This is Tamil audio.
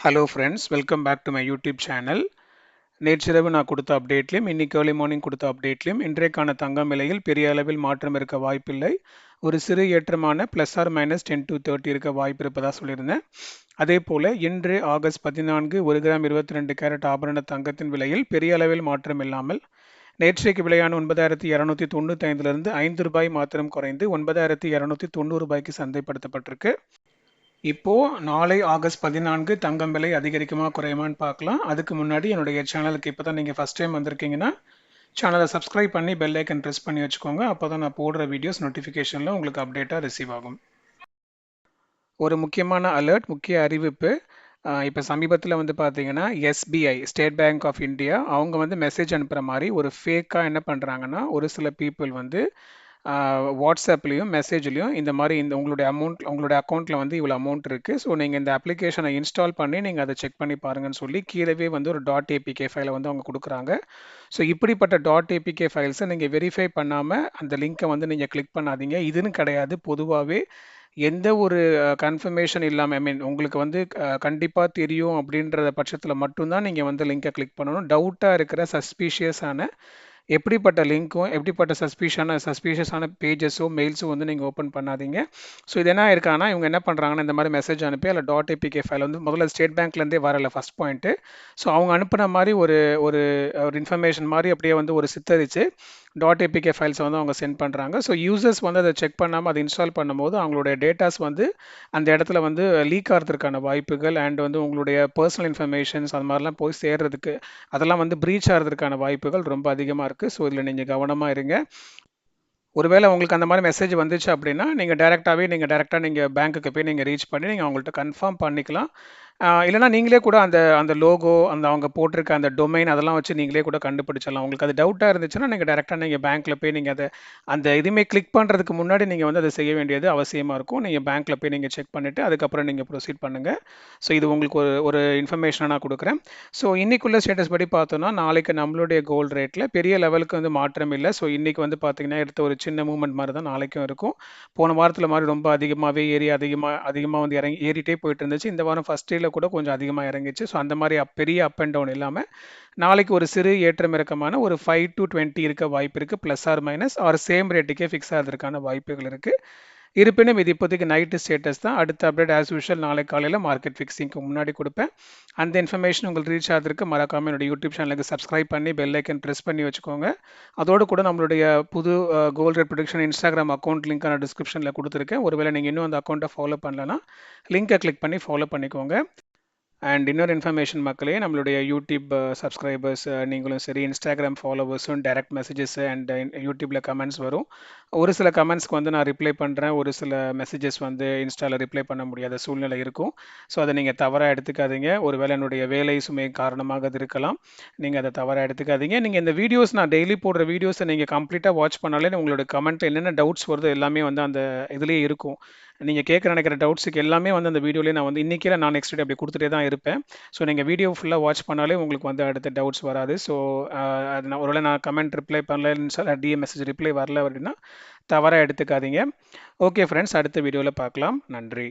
Hello friends welcome back to my YouTube channel நேற்றிரவு நான் கொடுத்த அப்டேட்லையும் இன்றைக்கி ஏர்லி மார்னிங் கொடுத்த அப்டேட்லையும் இன்றைக்கான தங்கம் விலையில் பெரிய அளவில் மாற்றம் இருக்க வாய்ப்பில்லை. ஒரு சிறு ஏற்றமான plus or minus ten to thirty இருக்க வாய்ப்பு இருப்பதாக சொல்லியிருந்தேன். அதே போல் இன்று ஆகஸ்ட் பதினான்கு ஒரு கிராம் இருபத்தி ரெண்டு கேரட் ஆபரண தங்கத்தின் விலையில் பெரிய அளவில் மாற்றம் இல்லாமல் நேற்றைக்கு விலையான ஒன்பதாயிரத்தி இரநூத்தி தொண்ணூற்றி ஐந்துலேருந்து ஐந்து ரூபாய் மாத்திரம் குறைந்து ஒன்பதாயிரத்தி இரநூத்தி தொண்ணூறு ரூபாய்க்கு சந்தைப்படுத்தப்பட்டிருக்கு. இப்போ நாளை ஆகஸ்ட் பதினான்கு தங்கம் விலை அதிகரிக்குமா குறையுமான்னு பார்க்கலாம். அதுக்கு முன்னாடி என்னுடைய சேனலுக்கு இப்போ தான் நீங்கள் ஃபஸ்ட் டைம் வந்திருக்கீங்கன்னா சேனலை சப்ஸ்கிரைப் பண்ணி பெல் ஐக்கன் ப்ரெஸ் பண்ணி வச்சுக்கோங்க. அப்போ தான் நான் போடுற வீடியோஸ் நோட்டிஃபிகேஷனில் உங்களுக்கு அப்டேட்டாக ரிசீவ் ஆகும். ஒரு முக்கியமான அலர்ட் முக்கிய அறிவிப்பு. இப்போ சமீபத்தில் வந்து பார்த்தீங்கன்னா SBI State Bank of India அவங்க வந்து மெசேஜ் அனுப்புகிற மாதிரி ஒரு ஃபேக்காக என்ன பண்ணுறாங்கன்னா ஒரு சில பீப்புள் வந்து வாட்ஸ்அப்லேயும் மெசேஜ்லேயும் இந்த மாதிரி இந்த உங்களுடைய அமௌண்ட் உங்களுடைய அக்கௌண்ட்டில் வந்து இவ்வளோ அமௌண்ட் இருக்குது ஸோ நீங்கள் இந்த அப்ளிகேஷனை இன்ஸ்டால் பண்ணி நீங்கள் அதை செக் பண்ணி பாருங்கன்னு சொல்லி கீழவே வந்து ஒரு. டாட் ஏபிகே ஃபைலை வந்து அவங்க கொடுக்குறாங்க. ஸோ இப்படிப்பட்ட. டாட் ஏபிகே ஃபைல்ஸை நீங்கள் வெரிஃபை பண்ணாமல் அந்த லிங்க்கை வந்து நீங்கள் கிளிக் பண்ணாதீங்க. இதுன்னு கிடையாது. பொதுவாகவே எந்த ஒரு கன்ஃபர்மேஷன் இல்லாமல் ஐ மீன் உங்களுக்கு வந்து கண்டிப்பாக தெரியும் அப்படின்றத பட்சத்தில் மட்டும்தான் நீங்கள் வந்து லிங்கை கிளிக் பண்ணணும். டவுட்டாக இருக்கிற சஸ்பீஷியஸான எப்படிப்பட்ட லிங்க்கும் எப்படிப்பட்ட சஸ்பீஷான சஸ்பீஷியஸான பேஜஸோ மெயில்ஸோ வந்து நீங்கள் ஓப்பன் பண்ணாதீங்க. ஸோ இது என்ன இருக்காங்கன்னா இவங்க என்ன பண்ணுறாங்கன்னா இந்த மாதிரி மெசேஜ் அனுப்பி அதில். டாட் ஏபிகே ஃபைல் வந்து முதல்ல ஸ்டேட் பேங்க்லேருந்தே வரல ஃபஸ்ட் பாயிண்ட்டு ஸோ அவங்க அனுப்புன மாதிரி ஒரு ஒரு ஒரு இன்ஃபர்மேஷன் மாதிரி அப்படியே வந்து ஒரு சித்தரித்து டாட் ஏபிகே ஃபைல்ஸ் வந்து அவங்க சென்ட் பண்ணுறாங்க ஸோ யூசர்ஸ் வந்து அதை செக் பண்ணாமல் அதை இன்ஸ்டால் பண்ணும்போது அவங்களுடைய டேட்டாஸ் வந்து அந்த இடத்துல வந்து லீக் ஆகிறதுக்கான வாய்ப்புகள் அண்ட் வந்து உங்களுடைய பர்சனல் இன்ஃபர்மேஷன்ஸ் அது மாதிரிலாம் போய் சேர்றதுக்கு அதெல்லாம் வந்து ப்ரீச் ஆகிறதுக்கான வாய்ப்புகள் ரொம்ப அதிகமாக இருக்குது ஸோ இதில் நீங்கள் கவனமாக இருங்க. ஒருவேளை உங்களுக்கு அந்த மாதிரி மெசேஜ் வந்துச்சு அப்படின்னா நீங்கள் டேரெக்டாகவே நீங்கள் டேரெக்டாக நீங்கள் பேங்க்குக்கு போய் நீங்கள் ரீச் பண்ணி நீங்கள் அவங்கள்ட்ட கன்ஃபார்ம் பண்ணிக்கலாம். இல்லைனா நீங்களே கூட அந்த அந்த லோகோ அந்த அவங்க போட்டிருக்க அந்த டொமைன் அதெல்லாம் வச்சு நீங்களே கூட கண்டுபிடிச்சிடலாம். உங்களுக்கு அது டவுட்டாக இருந்துச்சுன்னா நீங்கள் டேரெக்டாக நீங்கள் பேங்க்கில் போய் நீங்கள் அதை அந்த இதுவுமே கிளிக் பண்ணுறதுக்கு முன்னாடி நீங்கள் வந்து அதை செய்ய வேண்டியது அவசியமாக இருக்கும். நீங்கள் பேங்க்கில் போய் நீங்கள் செக் பண்ணிவிட்டு அதுக்கப்புறம் நீங்கள் ப்ரொசீட் பண்ணுங்கள் ஸோ இது உங்களுக்கு ஒரு ஒரு இன்ஃபர்மேஷனாக நான் கொடுக்குறேன். ஸோ இன்றைக்குள்ள ஸ்டேட்டஸ் படி பார்த்தோன்னா நாளைக்கு நம்மளுடைய கோல்டு ரேட்டில் பெரிய லெவலுக்கு வந்து மாற்றம் இல்லை. ஸோ இன்றைக்கி வந்து பார்த்திங்கன்னா எடுத்த ஒரு சின்ன மூவ்மெண்ட் மாதிரி தான் நாளைக்கும் இருக்கும். போன வாரத்தில் மாதிரி ரொம்ப அதிகமாகவே ஏறி அதிகமாக அதிகமாக வந்து இறங்கி ஏறிட்டே போயிட்டு இருந்துச்சு. இந்த வாரம் ஃபஸ்ட் டேல கூட கொஞ்சம் அதிகமாக இறங்கிச்சு. ஸோ அந்த மாதிரி பெரிய அப் அண்ட் டவுன் இல்லாமல் நாளைக்கு ஒரு சிறு ஏற்றம் இறக்கமான ஒரு ஃபைவ் டு டுவெண்ட்டி இருக்க வாய்ப்பு இருக்குது plus or minus or same ரேட்டுக்கே fix ஆகிறதுக்கான வாய்ப்புகள் இருக்குது இருப்பினும் இது இப்போதைக்கு நைட்டு ஸ்டேட்டஸ் தான். அடுத்த அப்டேட் ஆஸ் யூஷுவல் நாளை காலையில் மார்க்கெட் ஃபிக்ஸிங்க்கு முன்னாடி கொடுப்பேன். அந்த இன்ஃபர்மேஷன் உங்களுக்கு ரீச் ஆகிறதுக்கு மறக்காமல் என்னோட யூடியூப் சேனலுக்கு சப்ஸ்கிரைப் பண்ணி பெல் ஐக்கன் ப்ரெஸ் பண்ணி வச்சுக்கோங்க. அதோடு கூட நம்மளுடைய புது gold rate production Instagram account link நான் டிஸ்கிரிப்ஷனில் கொடுத்துருக்கேன். ஒருவேளை நீங்கள் இன்னும் அந்த அக்கௌண்ட்டை ஃபாலோ பண்ணலன்னா லிங்கை கிளிக் பண்ணி ஃபாலோ பண்ணிக்கோங்க. அண்ட் இன்னொரு இன்ஃபர்மேஷன் மக்களே நம்மளுடைய யூடியூப் சப்ஸ்கிரைபர்ஸ் நீங்களும் சரி இன்ஸ்டாகிராம் ஃபாலோவர்ஸும் டைரக்ட் மெசேஜஸ் அண்ட் யூடியூப்பில் கமெண்ட்ஸ் வரும். ஒரு சில கமெண்ட்ஸ்க்கு வந்து நான் ரிப்ளை பண்ணுறேன் ஒரு சில மெசேஜஸ் வந்து இன்ஸ்டாவில் ரிப்ளை பண்ண முடியாத சூழ்நிலை இருக்கும். ஸோ அதை நீங்கள் தவறாக எடுத்துக்காதீங்க. ஒருவேளை என்னுடைய வேலை சுமை காரணமாக அது இருக்கலாம். நீங்கள் அதை தவறாக எடுத்துக்காதீங்க. நீங்கள் இந்த வீடியோஸ் நான் டெய்லி போடுற வீடியோஸை நீங்கள் கம்ப்ளீட்டாக வாட்ச் பண்ணாலே உங்களோட கமெண்ட்டில் என்னென்ன டவுட்ஸ் வருதோ எல்லாமே வந்து அந்த இதுலேயே இருக்கும். நீங்கள் கேட்க நினைக்கிற டவுட்ஸுக்கு எல்லாமே வந்து அந்த வீடியோலேயே நான் வந்து இன்றைக்கே நான் நெக்ஸ்ட் டே அப்படி கொடுத்துட்டே தான் இருப்பேன். ஸோ நீங்கள் வீடியோ ஃபுல்லாக வாட்ச் பண்ணாலே உங்களுக்கு வந்து அடுத்த டவுட்ஸ் வராது. ஸோ அது நான் ஒருவேளை நான் கமெண்ட் ரிப்ளை பண்ணல டிஎம் மெசேஜ் ரிப்ளை வரல அப்படின்னா தவறாக எடுத்துக்காதீங்க. ஓகே ஃப்ரெண்ட்ஸ் அடுத்த வீடியோவில் பார்க்கலாம். நன்றி.